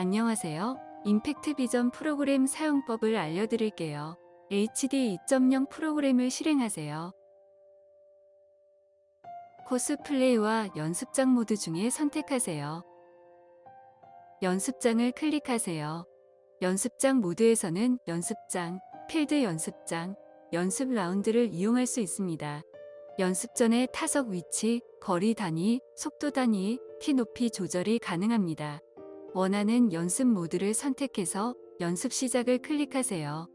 안녕하세요. 임팩트 비전 프로그램 사용법을 알려드릴게요. HD 2.0 프로그램을 실행하세요. 코스 플레이와 연습장 모드 중에 선택하세요. 연습장을 클릭하세요. 연습장 모드에서는 연습장, 필드 연습장, 연습 라운드를 이용할 수 있습니다. 연습 전에 타석 위치, 거리 단위, 속도 단위, 키 높이 조절이 가능합니다. 원하는 연습 모드를 선택해서 연습 시작을 클릭하세요.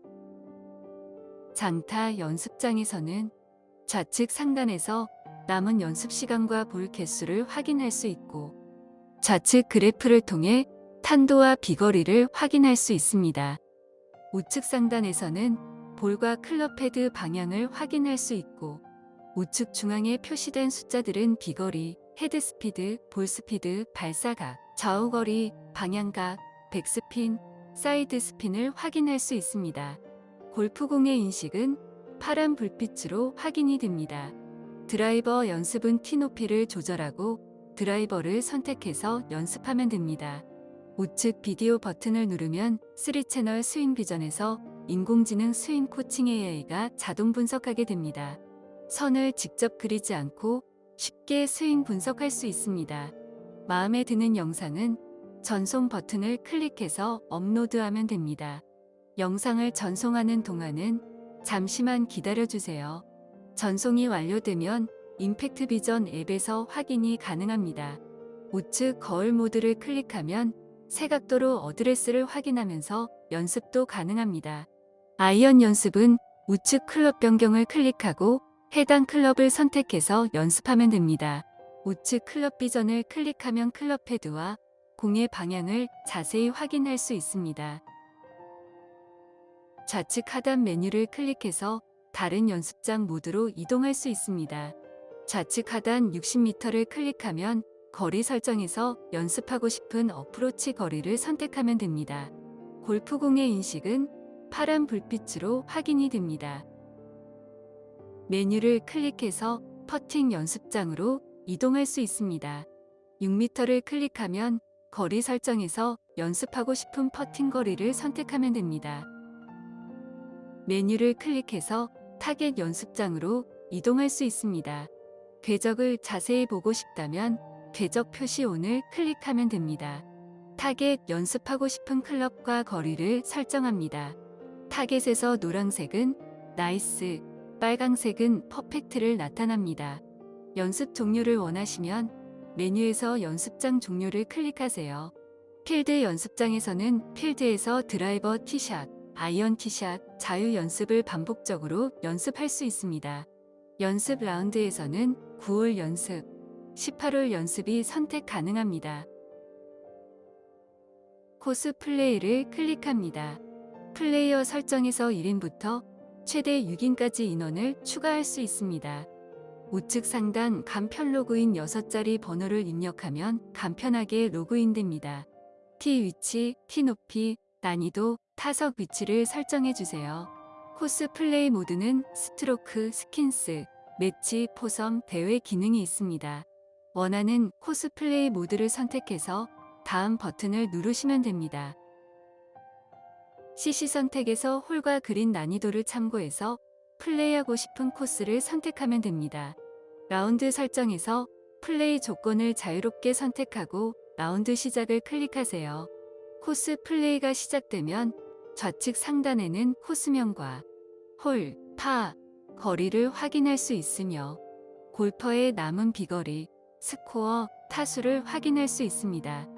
장타 연습장에서는 좌측 상단에서 남은 연습 시간과 볼 개수를 확인할 수 있고 좌측 그래프를 통해 탄도와 비거리를 확인할 수 있습니다. 우측 상단에서는 볼과 클럽 헤드 방향을 확인할 수 있고 우측 중앙에 표시된 숫자들은 비거리, 헤드 스피드, 볼 스피드, 발사각, 좌우거리, 방향각, 백스핀, 사이드 스핀을 확인할 수 있습니다. 골프공의 인식은 파란 불빛으로 확인이 됩니다. 드라이버 연습은 티 높이를 조절하고 드라이버를 선택해서 연습하면 됩니다. 우측 비디오 버튼을 누르면 3채널 스윙 비전에서 인공지능 스윙 코칭 AI가 자동 분석하게 됩니다. 선을 직접 그리지 않고 쉽게 스윙 분석할 수 있습니다. 마음에 드는 영상은 전송 버튼을 클릭해서 업로드하면 됩니다. 영상을 전송하는 동안은 잠시만 기다려주세요. 전송이 완료되면 임팩트 비전 앱에서 확인이 가능합니다. 우측 거울 모드를 클릭하면 세각도로 어드레스를 확인하면서 연습도 가능합니다. 아이언 연습은 우측 클럽 변경을 클릭하고 해당 클럽을 선택해서 연습하면 됩니다. 우측 클럽 비전을 클릭하면 클럽 헤드와 공의 방향을 자세히 확인할 수 있습니다. 좌측 하단 메뉴를 클릭해서 다른 연습장 모드로 이동할 수 있습니다. 좌측 하단 60m를 클릭하면 거리 설정에서 연습하고 싶은 어프로치 거리를 선택하면 됩니다. 골프공의 인식은 파란 불빛으로 확인이 됩니다. 메뉴를 클릭해서 퍼팅 연습장으로 이동할 수 있습니다. 6m를 클릭하면 거리 설정에서 연습하고 싶은 퍼팅 거리를 선택하면 됩니다. 메뉴를 클릭해서 타겟 연습장으로 이동할 수 있습니다. 궤적을 자세히 보고 싶다면 궤적 표시온을 클릭하면 됩니다. 타겟 연습하고 싶은 클럽과 거리를 설정합니다. 타겟에서 노란색은 나이스, 빨강색은 퍼펙트를 나타납니다. 연습 종류를 원하시면 메뉴에서 연습장 종류를 클릭하세요. 필드 연습장에서는 필드에서 드라이버 티샷, 아이언 티샷, 자유 연습을 반복적으로 연습할 수 있습니다. 연습 라운드에서는 9홀 연습, 18홀 연습이 선택 가능합니다. 코스 플레이를 클릭합니다. 플레이어 설정에서 1인부터 최대 6인까지 인원을 추가할 수 있습니다. 우측 상단 간편 로그인 6자리 번호를 입력하면 간편하게 로그인됩니다. 티 위치, 티 높이, 난이도, 타석 위치를 설정해 주세요. 코스 플레이 모드는 스트로크, 스킨스, 매치, 포섬, 대회 기능이 있습니다. 원하는 코스 플레이 모드를 선택해서 다음 버튼을 누르시면 됩니다. CC 선택에서 홀과 그린 난이도를 참고해서 플레이하고 싶은 코스를 선택하면 됩니다. 라운드 설정에서 플레이 조건을 자유롭게 선택하고 라운드 시작을 클릭하세요. 코스 플레이가 시작되면 좌측 상단에는 코스명과 홀, 파, 거리를 확인할 수 있으며 골퍼의 남은 비거리, 스코어, 타수를 확인할 수 있습니다.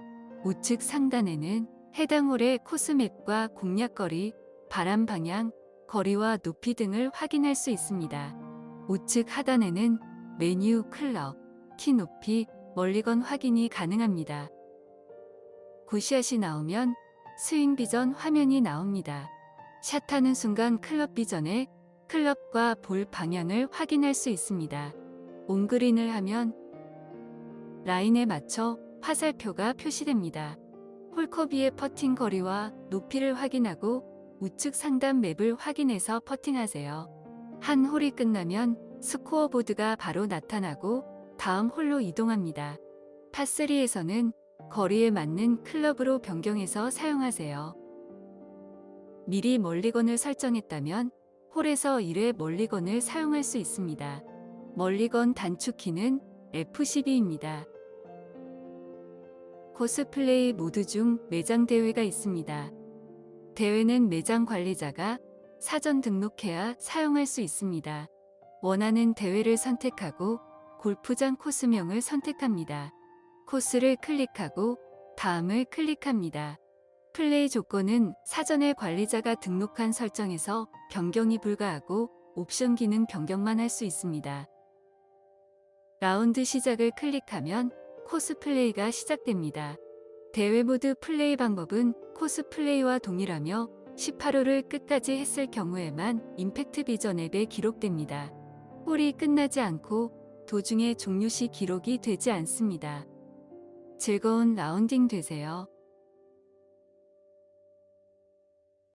우측 상단에는 해당 홀의 코스맵과 공략거리, 바람 방향, 거리와 높이 등을 확인할 수 있습니다. 우측 하단에는 메뉴, 클럽, 키 높이, 멀리건 확인이 가능합니다. 굿샷이 나오면 스윙 비전 화면이 나옵니다. 샷하는 순간 클럽 비전에 클럽과 볼 방향을 확인할 수 있습니다. 온그린을 하면 라인에 맞춰 화살표가 표시됩니다. 홀커비의 퍼팅 거리와 높이를 확인하고 우측 상단 맵을 확인해서 퍼팅하세요. 한 홀이 끝나면 스코어 보드가 바로 나타나고 다음 홀로 이동합니다. 파3에서는 거리에 맞는 클럽으로 변경해서 사용하세요. 미리 멀리건을 설정했다면 홀에서 1회 멀리건을 사용할 수 있습니다. 멀리건 단축키는 F12입니다. 코스플레이 모드 중 매장 대회가 있습니다. 대회는 매장 관리자가 사전 등록해야 사용할 수 있습니다. 원하는 대회를 선택하고 골프장 코스명을 선택합니다. 코스를 클릭하고 다음을 클릭합니다. 플레이 조건은 사전에 관리자가 등록한 설정에서 변경이 불가하고 옵션 기능 변경만 할 수 있습니다. 라운드 시작을 클릭하면 코스 플레이가 시작됩니다. 대회 모드 플레이 방법은 코스 플레이와 동일하며 18호를 끝까지 했을 경우에만 임팩트 비전 앱에 기록됩니다. 홀이 끝나지 않고 도중에 종료 시 기록이 되지 않습니다. 즐거운 라운딩 되세요.